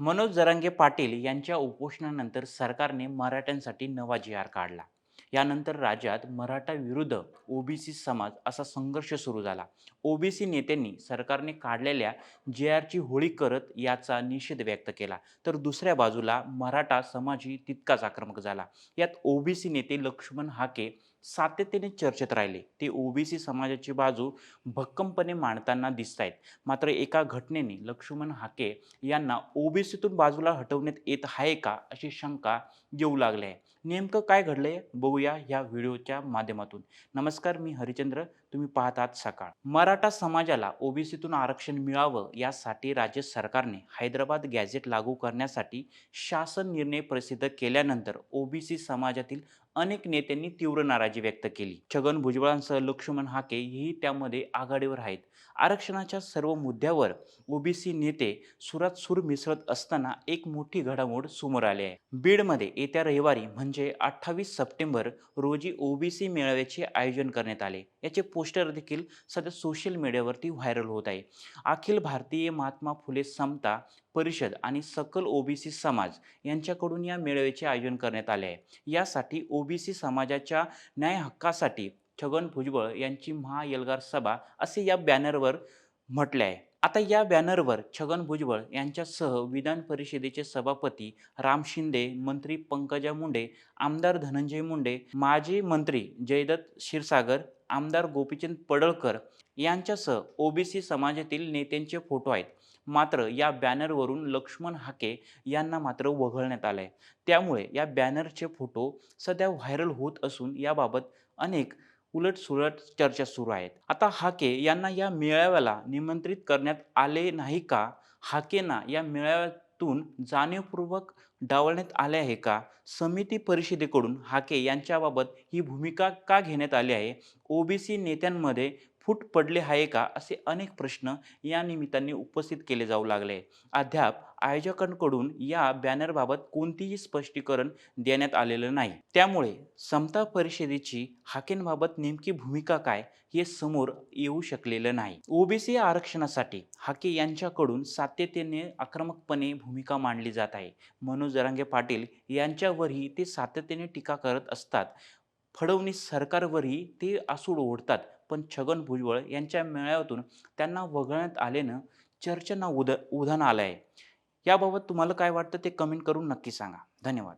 मनोज जरांगे पाटील यांच्या उपोषणानंतर सरकारने मराठ्यांसाठी नवा जी आर काढला. यानंतर राज्यात मराठा विरुद्ध ओबीसी समाज असा संघर्ष सुरू झाला. ओबीसी नेत्यांनी सरकारने काढलेल्या जे आरची होळी करत याचा निषेध व्यक्त केला. तर दुसऱ्या बाजूला मराठा समाजही तितकाच आक्रमक झाला. यात ओबीसी नेते लक्ष्मण हाके सातत्याने चर्चेत राहिले. ते ओबीसी समाजाची बाजू भक्कमपणे मांडताना दिसत आहेत मात्र एका घटनेने लक्ष्मण हाके यांना ओबीसीतून बाजूला हटवण्यात येत आहे का अशी शंका येऊ लागली आहे. नेमकं काय घडलंय? बघूया ह्या व्हिडिओच्या माध्यमातून. नमस्कार मी हरिचंद्र. तुम्ही पाहतात सकाळ. मराठा समाजाला ओबीसीतून आरक्षण मिळावं यासाठी राज्य सरकारने हैदराबाद गॅझेट लागू करण्यासाठी शासन निर्णय प्रसिद्ध केल्यानंतर ओबीसी समाजातील अनेक नेत्यांनी तीव्र नाराजी व्यक्त केली. छगन भुजबळांसह लक्ष्मण हाके ही त्यामध्ये आघाडीवर आहेत. आरक्षणाच्या सर्व मुद्द्यावर ओबीसी नेते सुरात सूर मिसळत असताना एक मोठी घडामोड समोर आली आहे. बीडमध्ये येत्या रविवारी म्हणजे अठ्ठावीस सप्टेंबर रोजी ओबीसी मेळाव्याचे आयोजन करण्यात आले. याचे पोस्टर देखील सध्या सोशल मीडियावरती व्हायरल होत आहे. अखिल भारतीय महात्मा फुले समता परिषद आणि सकल ओबीसी समाज यांच्याकडून या मेळाव्याचे आयोजन करण्यात आले आहे. यासाठी ओबीसी समाजाच्या न्याय हक्कासाठी छगन भुजबळ यांची महाएल्गार सभा असे या बॅनरवर म्हटले आहे. आता या बॅनरवर छगन भुजबळ यांच्यासह विधान परिषदेचे सभापती राम शिंदे मंत्री पंकजा मुंडे आमदार धनंजय मुंडे माजी मंत्री जयदत्त क्षीरसागर आमदार गोपीचंद पडळकर यांच्यासह ओबीसी समाजातील नेत्यांचे फोटो आहेत. मात्र या बॅनरवरून लक्ष्मण हाके यांना मात्र वगळण्यात आहे त्यामुळे या बॅनरचे फोटो सध्या व्हायरल होत असून याबाबत अनेक उलटसुलट चर्चा सुरू आहेत. आता हाके यांना या मेळाव्याला निमंत्रित करण्यात आले नाही का? हाकेंना या मेळाव्यातून जाणीवपूर्वक डावलण्यात आले आहे का? समिती परिषदेकडून हाके यांच्याबाबत ही भूमिका का घेण्यात आली आहे? ओबीसी नेत्यांमध्ये फूट पडले आहे का असे अनेक प्रश्न या निमित्ताने उपस्थित केले जाऊ लागले. अद्याप आयोजकांकडून या बॅनरबाबत कोणतीही स्पष्टीकरण देण्यात आलेलं नाही. त्यामुळे समता परिषदेची हाकेंबाबत नेमकी भूमिका काय हे समोर येऊ शकलेलं नाही. ओबीसी आरक्षणासाठी हाके यांच्याकडून सातत्याने आक्रमकपणे भूमिका मांडली जात आहे. मनोज जरांगे पाटील यांच्यावरही ते सातत्याने टीका करत असतात. फडवणीस सरकारवरही ते आसूड ओढतात. पण छगन भुजबळ यांच्या मेळाव्यातून त्यांना वगळण्यात आल्यानं चर्चांना उद उधाण आलं आहे याबाबत तुम्हाला काय वाटतं ते कमेंट करून नक्की सांगा. धन्यवाद.